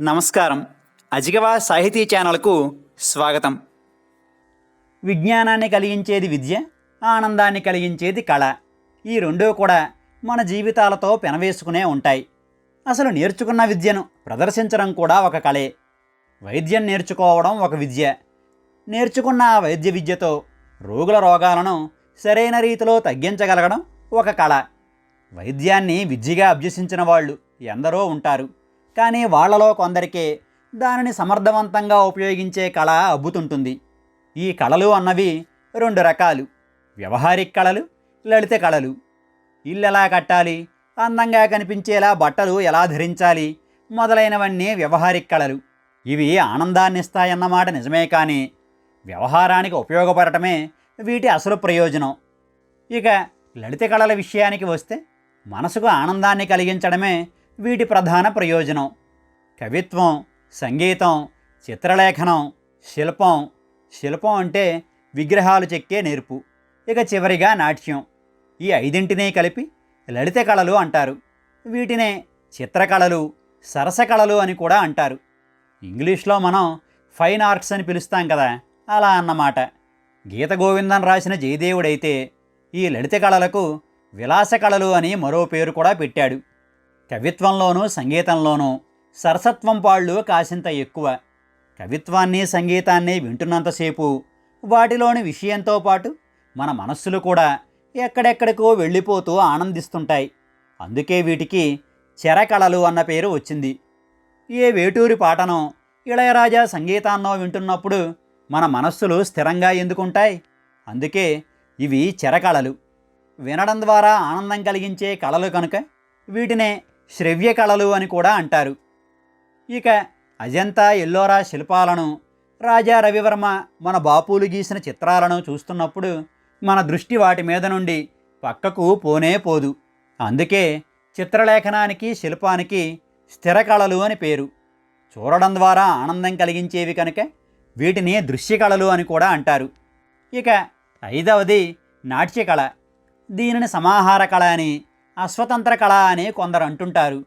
నమస్కారం. అజిగవా సాహితీ ఛానల్కు స్వాగతం. విజ్ఞానాన్ని కలిగించేది విద్య ఆనందాన్ని కలిగించేది కళ. ఈ రెండూ కూడా మన జీవితాలతో పెనవేసుకునే ఉంటాయి. అసలు నేర్చుకున్న విద్యను ప్రదర్శించడం కూడా ఒక కళే. వైద్యం నేర్చుకోవడం ఒక విద్య. నేర్చుకున్న ఆ వైద్య విద్యతో రోగుల రోగాలను సరైన రీతిలో తగ్గించగలగడం ఒక కళ. వైద్యాన్ని విద్యగా అభ్యసించిన వాళ్ళు ఎందరో ఉంటారు. కానీ వాళ్ళలో కొందరికే దానిని సమర్థవంతంగా ఉపయోగించే కళ అబ్బుతుంటుంది. ఈ కళలు అన్నవి రెండు రకాలు. వ్యవహారిక కళలు లలిత కళలు. ఇల్లు ఎలా కట్టాలి? అందంగా కనిపించేలా బట్టలు ఎలా ధరించాలి? మొదలైనవన్నీ వ్యవహారిక కళలు. ఇవి ఆనందాన్ని ఇస్తాయన్నమాట నిజమే కానీ వ్యవహారానికి ఉపయోగపడటమే వీటి అసలు ప్రయోజనం. ఇక లలిత కళల విషయానికి వస్తే మనసుకు ఆనందాన్ని కలిగించడమే వీటి ప్రధాన ప్రయోజనం. కవిత్వం సంగీతం చిత్రలేఖనం శిల్పం. శిల్పం అంటే విగ్రహాలు చెక్కే నేర్పు. ఇక చివరిగా నాట్యం. ఈ ఐదింటినీ కలిపి లలిత కళలు అంటారు. వీటినే చిత్రకళలు సరసకళలు అని కూడా అంటారు. ఇంగ్లీష్లో మనం ఫైన్ ఆర్ట్స్ అని పిలుస్తాం కదా అలా అన్నమాట. గీత గోవిందం రాసిన జయదేవుడైతే ఈ లలిత కళలకు విలాస కళలు అని మరో పేరు కూడా పెట్టాడు. కవిత్వంలోనూ సంగీతంలోనూ సరసత్వం పాళ్ళు కాసింత ఎక్కువ. కవిత్వాన్ని సంగీతాన్ని వింటున్నంతసేపు వాటిలోని విషయంతో పాటు మన మనస్సులు కూడా ఎక్కడెక్కడికో వెళ్ళిపోతూ ఆనందిస్తుంటాయి. అందుకే వీటికి చెరకళలు అన్న పేరు వచ్చింది. ఏ వేటూరి పాటనో ఇళయరాజా సంగీతాన్నో వింటున్నప్పుడు మన మనస్సులు స్థిరంగా ఎందుకుంటాయి? అందుకే ఇవి చెరకళలు. వినడం ద్వారా ఆనందం కలిగించే కళలు కనుక వీటినే శ్రవ్య కళలు అని కూడా అంటారు. ఇక అజంతా ఎల్లోరా శిల్పాలను రాజా రవివర్మ మన బాపులు గీసిన చిత్రాలను చూస్తున్నప్పుడు మన దృష్టి వాటి మీద నుండి పక్కకు పోనే పోదు. అందుకే చిత్రలేఖనానికి శిల్పానికి స్థిర కళలు అని పేరు. చూడడం ద్వారా ఆనందం కలిగించేవి కనుక వీటిని దృశ్య కళలు అని కూడా అంటారు. ఇక ఐదవది నాట్యకళ. దీనిని సమాహార కళ అని అస్వతంత్ర కళ అని కొందరు అంటుంటారు.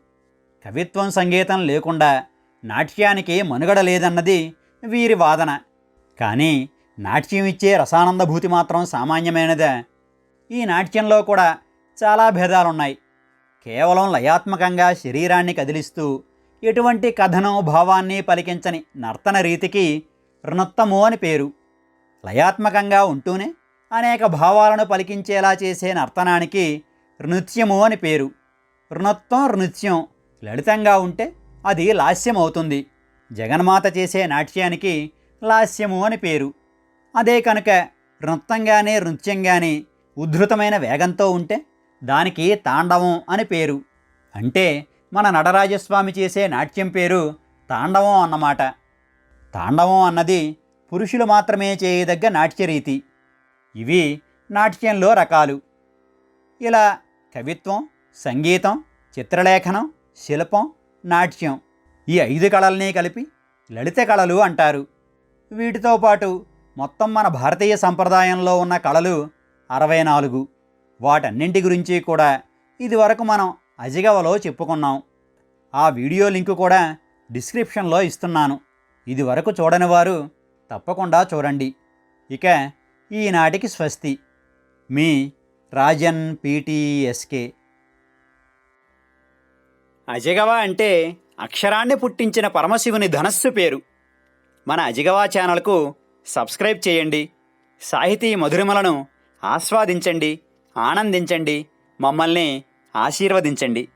కవిత్వం సంగీతం లేకుండా నాట్యానికి మనుగడ లేదన్నది వీరి వాదన. కానీ నాట్యం ఇచ్చే రసానందభూతి మాత్రం సామాన్యమైనదే. ఈ నాట్యంలో కూడా చాలా భేదాలున్నాయి. కేవలం లయాత్మకంగా శరీరాన్ని కదిలిస్తూ ఎటువంటి కథనం భావాన్ని పలికించని నర్తన రీతికి రుణత్తము అని పేరు. లయాత్మకంగా ఉంటూనే అనేక భావాలను పలికించేలా చేసే నర్తనానికి నృత్యము అని పేరు. నృత్యం నృత్యం లలితంగా ఉంటే అది లాస్యం అవుతుంది జగన్మాత చేసే నాట్యానికి లాస్యము అని పేరు. అదే కనుక నృత్యంగానే నృత్యంగానే ఉద్ధృతమైన వేగంతో ఉంటే దానికి తాండవం అని పేరు. అంటే మన నటరాజస్వామి చేసే నాట్యం పేరు తాండవం అన్నమాట. తాండవం అన్నది పురుషులు మాత్రమే చేయదగ్గ నాట్యరీతి. ఇవి నాట్యంలో రకాలు. ఇలా కవిత్వం సంగీతం చిత్రలేఖనం శిల్పం నాట్యం ఈ ఐదు కళల్ని కలిపి లలిత కళలు అంటారు. వీటితో పాటు మొత్తం మన భారతీయ సంప్రదాయంలో ఉన్న కళలు అరవై నాలుగు. వాటన్నింటి గురించి కూడా ఇదివరకు మనం అజిగవలో చెప్పుకున్నాం. ఆ వీడియో లింకు కూడా డిస్క్రిప్షన్లో ఇస్తున్నాను. ఇదివరకు చూడని వారు తప్పకుండా చూడండి. ఇక ఈనాటికి స్వస్తి. మీ రాజన్ పీటీఎస్కే. అజగవ అంటే అక్షరాన్ని పుట్టించిన పరమశివుని ధనస్సు పేరు. మన అజగవా ఛానల్కు సబ్స్క్రైబ్ చేయండి. సాహితీ మధురిమలను ఆస్వాదించండి ఆనందించండి మమ్మల్ని ఆశీర్వదించండి.